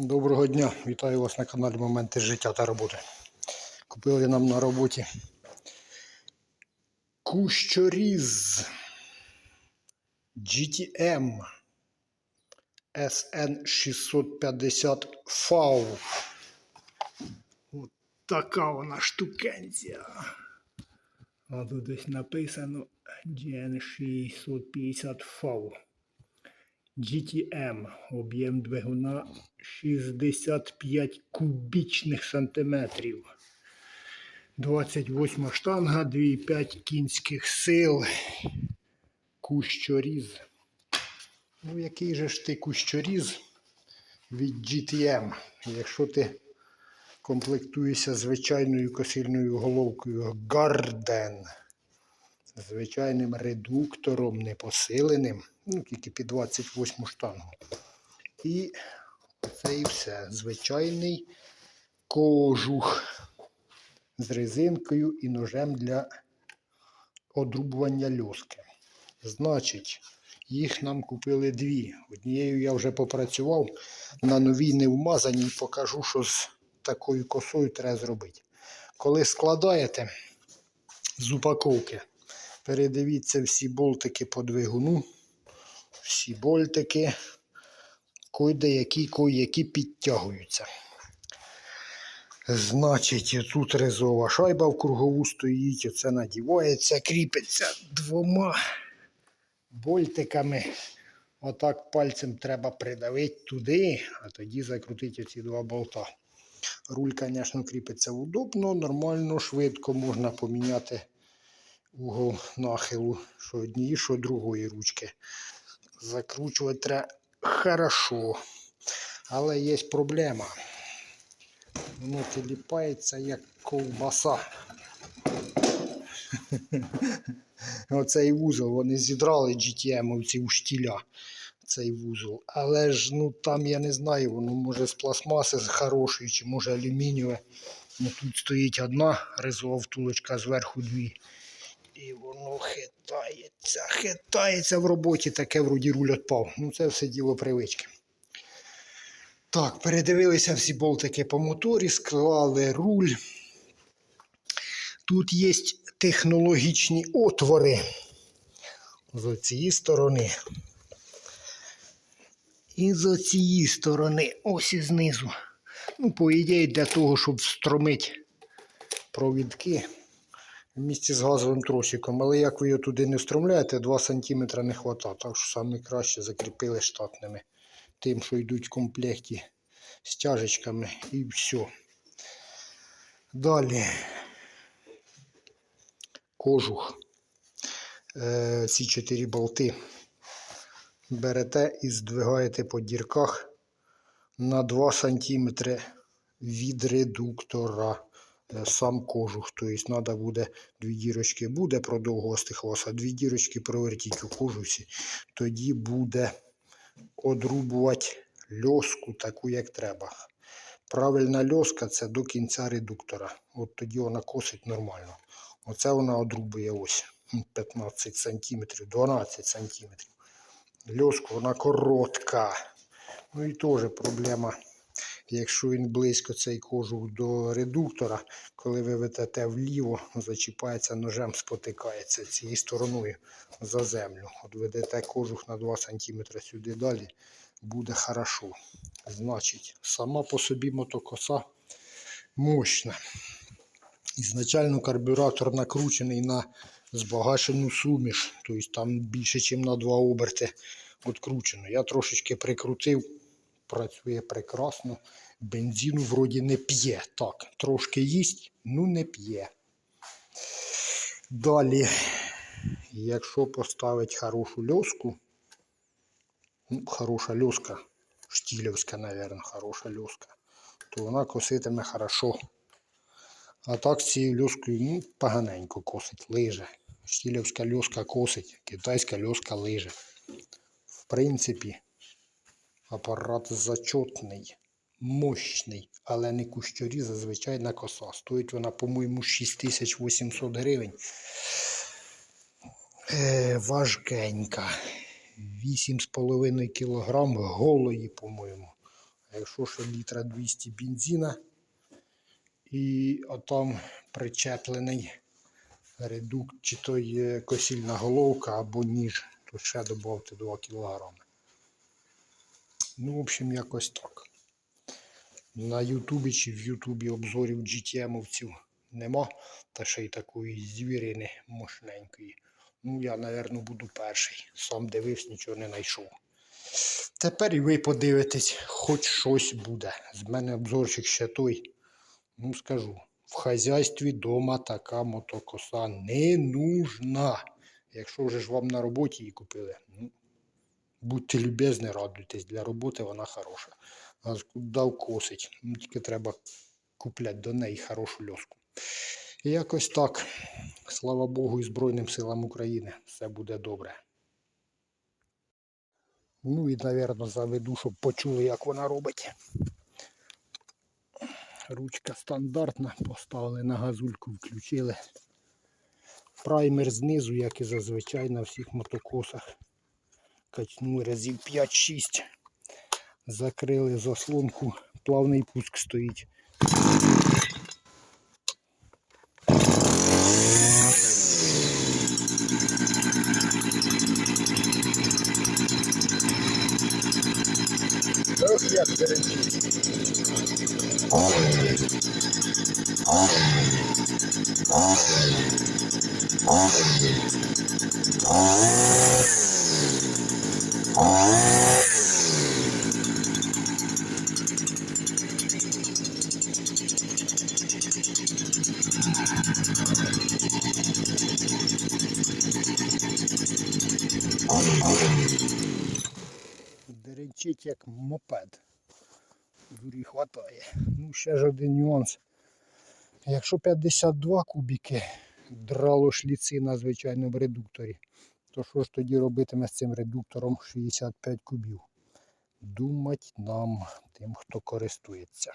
Доброго дня, вітаю вас на каналі Моменти життя та роботи. Купили нам на роботі кущоріз GTM SN650 FAU. От така вона штукенція. А тут ось написано GN650 FAU. GTM, об'єм двигуна 65 кубічних сантиметрів. 28 штанга, 2,5 кінських сил. Кущоріз. Ну, який же ж ти кущоріз від GTM, якщо ти комплектуєшся звичайною косильною головкою Garden звичайним редуктором, непосиленим, ну, тільки під 28 штангу. І це і все. Звичайний кожух з резинкою і ножем для одрубування льоски. Значить, їх нам купили дві. Однією я вже попрацював, на новій не вмазаній покажу, що з такою косою треба зробити. Коли складаєте з упаковки, Передивіться всі болтики по двигуну. Всі болтики, кой-деякі, кой-які підтягуються. Значить, тут резова шайба в кругову стоїть, оце надівається, кріпиться двома болтиками. Отак пальцем треба придавити туди, а тоді закрутити оці два болта. Руль, звісно, кріпиться удобно, нормально, швидко можна поміняти угол нахилу, що однієї, що другої ручки. Закручувати треба хорошо. Але є проблема. Воно тіліпається як ковбаса. Оцей вузол вони зідрали GTM-овці у штіля. Цей вузол. Але ж ну там я не знаю, воно може з пластмаси хорошої, чи може алюмінієве. Ну, тут стоїть одна резова втулочка, зверху дві. І воно хитається, хитається в роботі, таке вроді руль відпав. Ну це все діло привички. Так, передивилися всі болтики по моторі, склали руль. Тут є технологічні отвори з цієї сторони. І з цієї сторони, ось і знизу. Ну, по ідеї, для того, щоб встромити провідки в місті з газовим тросиком. Але як ви його туди не встромляєте, 2 см не вистачає. Так що саме краще закріпили штатними. Тим, що йдуть в комплекті з тяжечками і все. Далі кожух. Е, ці чотири болти берете і здвигаєте по дірках на 2 см від редуктора сам кожух. Тобто треба буде дві дірочки буде продовгости а дві дірочки провертіть у кожусі. Тоді буде одрубувати льоску таку, як треба. Правильна льоска це до кінця редуктора. От тоді вона косить нормально. Оце вона одрубує ось 15 см, 12 см. Льоску вона коротка. Ну і теж проблема. Якщо він близько цей кожух до редуктора, коли ви ведете вліво, зачіпається ножем, спотикається цією стороною за землю. От ведете кожух на 2 см сюди далі, буде хорошо. Значить, сама по собі мотокоса мощна. Ізначально карбюратор накручений на збагачену суміш, тобто там більше, ніж на 2 оберти відкручено. Я трошечки прикрутив, працює прекрасно. Бензину вроді не п'є. Так, трошки їсть, ну не п'є. Далі, якщо поставити хорошу льоску, ну, хороша льоска, штілівська, мабуть, хороша льоска, то вона коситиме хорошо. А так цією льоскою ну, поганенько косить, лиже. Штілівська льоска косить, китайська льоска лиже. В принципі, апарат зачетний, мощний, але не кущорі, зазвичай на коса. Стоїть вона, по-моєму, 6800 гривень. Е, важкенька. 8,5 кг голої, по-моєму. А Якщо ще літра 200 бензина і отам причеплений редукт, чи то є косільна головка або ніж, то ще додавте 2 кг. Ну, в общем, якось так. На Ютубі чи в Ютубі обзорів GTM-овців нема, та ще й такої звірини мощненької. Ну, я, напевно, буду перший. Сам дивився, нічого не знайшов. Тепер і ви подивитесь, хоч щось буде. З мене обзорчик ще той. Ну, скажу, в хазяйстві дома така мотокоса не нужна. Якщо вже ж вам на роботі її купили, ну, будьте любезні, радуйтесь. Для роботи вона хороша. А дав косить. Тільки треба купляти до неї хорошу льоску. І якось так. Слава Богу і Збройним силам України. Все буде добре. Ну і, напевно, заведу, щоб почули, як вона робить. Ручка стандартна, поставили на газульку, включили. Праймер знизу, як і зазвичай на всіх мотокосах. Качнули разів 5-6. Закрили заслонку, плавний пуск стоїть. Ох, як деренчить. Як мопед. Дурі хватає. Ну, ще ж один нюанс. Якщо 52 кубики драло шліци на звичайному редукторі, то що ж тоді робитиме з цим редуктором 65 кубів? Думать нам, тим, хто користується.